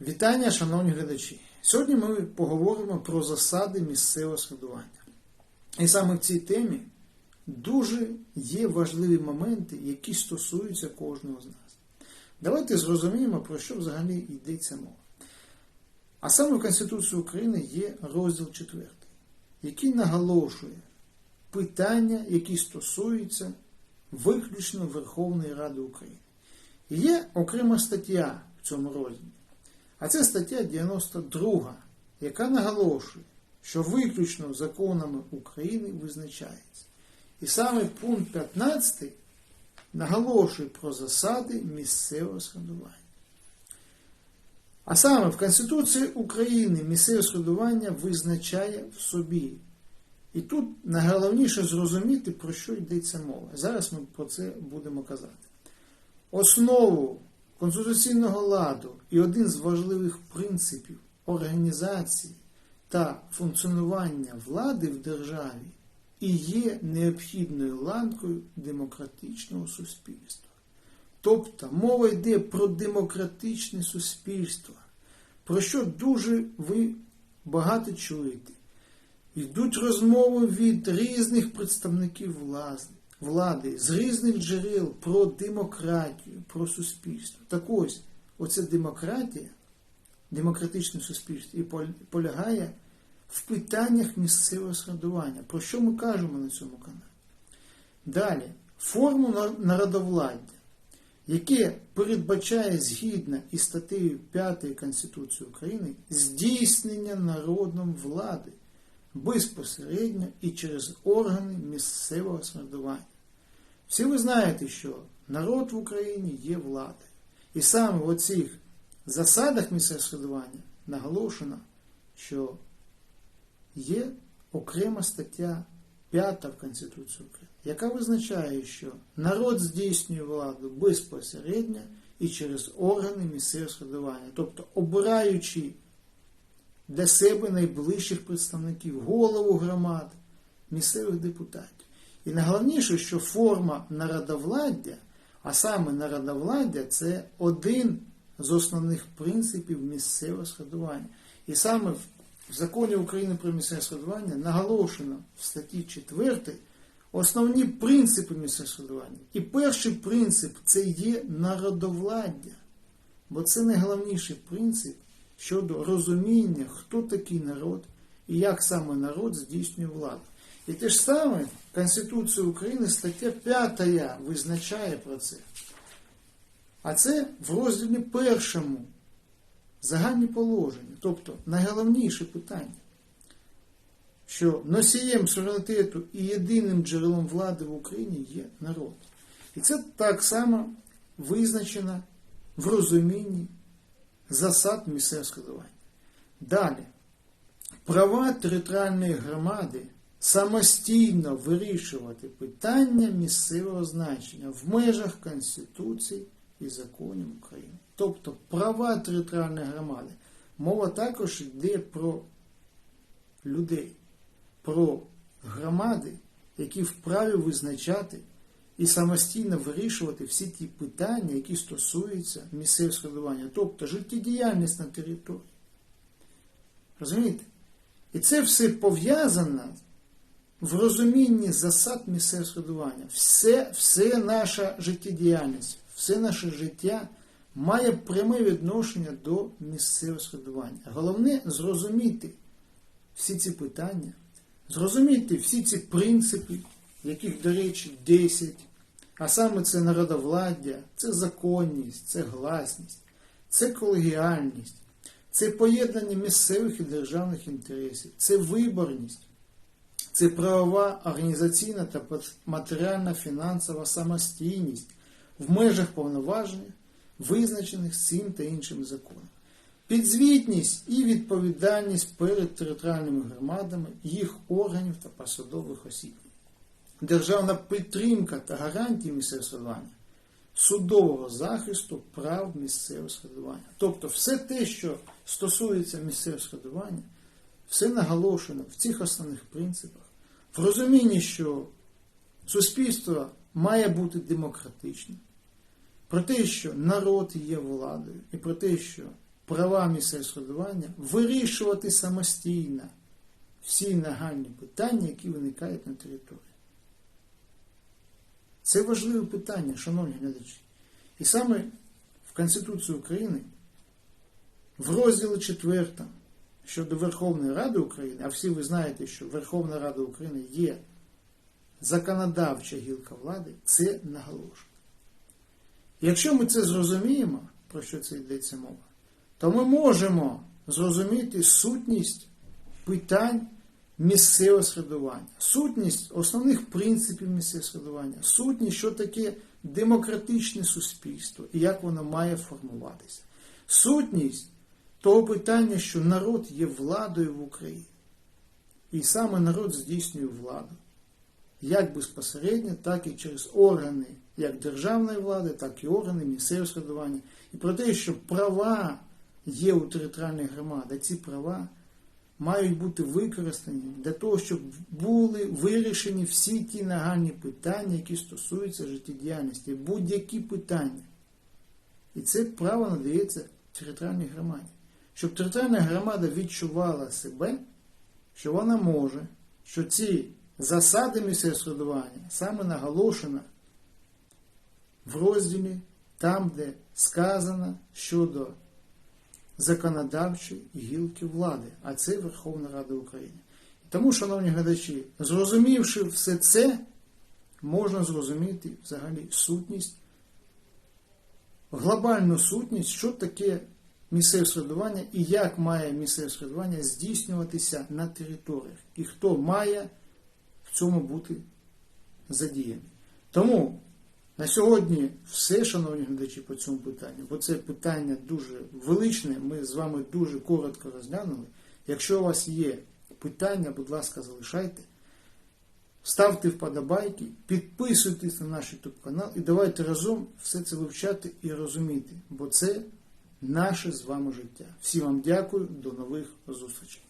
Вітання, шановні глядачі! Сьогодні ми поговоримо про засади місцевого самоврядування. І саме в цій темі дуже є важливі моменти, які стосуються кожного з нас. Давайте зрозуміємо, про що взагалі йдеться мова. А саме в Конституції України є розділ 4, який наголошує питання, які стосуються виключно Верховної Ради України. І є окрема стаття в цьому розділі. А це стаття 92, яка наголошує, що виключно законами України визначається. І саме пункт 15 наголошує про засади місцевого самоврядування. А саме в Конституції України місцеве самоврядування визначає в собі. І тут найголовніше зрозуміти, про що йдеться мова. Зараз ми про це будемо казати. Основу конституційного ладу і один з важливих принципів організації та функціонування влади в державі і є необхідною ланкою демократичного суспільства. Тобто мова йде про демократичне суспільство, про що дуже ви багато чуєте. Йдуть розмови від різних представників влади, влади з різних джерел про демократію, про суспільство. Так ось, оця демократія, демократичне суспільство, і полягає в питаннях місцевого самоврядування. Про що ми кажемо на цьому каналі? Далі, форму народовладдя, яке передбачає згідно із статтею 5 Конституції України здійснення народом влади безпосередньо і через органи місцевого самоврядування. Всі ви знаєте, що народ в Україні є владою. І саме в оцих засадах місцевого самоврядування наголошено, що є окрема стаття 5 в Конституції України, яка визначає, що народ здійснює владу безпосередньо і через органи місцевого самоврядування, тобто обираючи для себе найближчих представників, голову громад, місцевих депутатів. І найголовніше, що форма народовладдя, а саме народовладдя це один з основних принципів місцевого складування. І саме в законі України про місцеве складування наголошено в статті 4 основні принципи місцевого складування. І перший принцип це є народовладдя. Бо це найголовніший принцип щодо розуміння, хто такий народ і як саме народ здійснює владу. І те ж саме Конституція України стаття 5 визначає про це. А це в розділі першому загальні положення, тобто найголовніше питання, що носієм суверенітету і єдиним джерелом влади в Україні є народ. І це так само визначено в розумінні засад місцевого складування. Далі, права територіальної громади самостійно вирішувати питання місцевого значення в межах Конституції і законів України. Тобто права територіальної громади. Мова також йде про людей, про громади, які вправі визначати і самостійно вирішувати всі ті питання, які стосуються місцевого складування, тобто життєдіяльність на території. Розумієте? І це все пов'язано в розумінні засад місцевого складування. Все, все наша життєдіяльність, все наше життя має пряме відношення до місцевого складування. Головне зрозуміти всі ці питання, зрозуміти всі ці принципи яких, до речі, 10, а саме це народовладдя, це законність, це гласність, це колегіальність, це поєднання місцевих і державних інтересів, це виборність, це правова, організаційна та матеріальна фінансова самостійність в межах повноважень, визначених цим та іншим законом. Підзвітність і відповідальність перед територіальними громадами, їх органів та посадових осіб державна підтримка та гарантії місцевого самоврядування, судового захисту прав місцевого самоврядування. Тобто все те, що стосується місцевого самоврядування, все наголошено в цих основних принципах, в розумінні, що суспільство має бути демократичним, про те, що народ є владою, і про те, що права місцевого самоврядування вирішувати самостійно всі нагальні питання, які виникають на території. Це важливе питання, шановні глядачі. І саме в Конституції України в розділі 4 щодо Верховної Ради України, а всі ви знаєте, що Верховна Рада України є законодавча гілка влади, це наголошено. Якщо ми це зрозуміємо, про що це йдеться мова, то ми можемо зрозуміти сутність питань місцевого середування, сутність основних принципів місцевого середування, сутність, що таке демократичне суспільство і як воно має формуватися, сутність того питання, що народ є владою в Україні. І саме народ здійснює владу. Як безпосередньо, так і через органи як державної влади, так і органи місцевого середування. І про те, що права є у територіальних громад, а ці права мають бути використані для того, щоб були вирішені всі ті нагальні питання, які стосуються життєдіяльності, будь-які питання. І це право надається територіальній громаді. Щоб територіальна громада відчувала себе, що вона може, що ці засади місцевого самоврядування саме наголошено в розділі там, де сказано щодо законодавчої гілки влади, а це Верховна Рада України. Тому, шановні глядачі, зрозумівши все це, можна зрозуміти взагалі сутність, глобальну сутність, що таке місцеве середування і як має місцеве середування здійснюватися на територіях, і хто має в цьому бути задіяний. Тому на сьогодні все, шановні глядачі, по цьому питанню, бо це питання дуже величне, ми з вами дуже коротко розглянули. Якщо у вас є питання, будь ласка, залишайте. Ставте вподобайки, підписуйтесь на наш YouTube канал і давайте разом все це вивчати і розуміти, бо це наше з вами життя. Всім вам дякую, до нових зустрічей.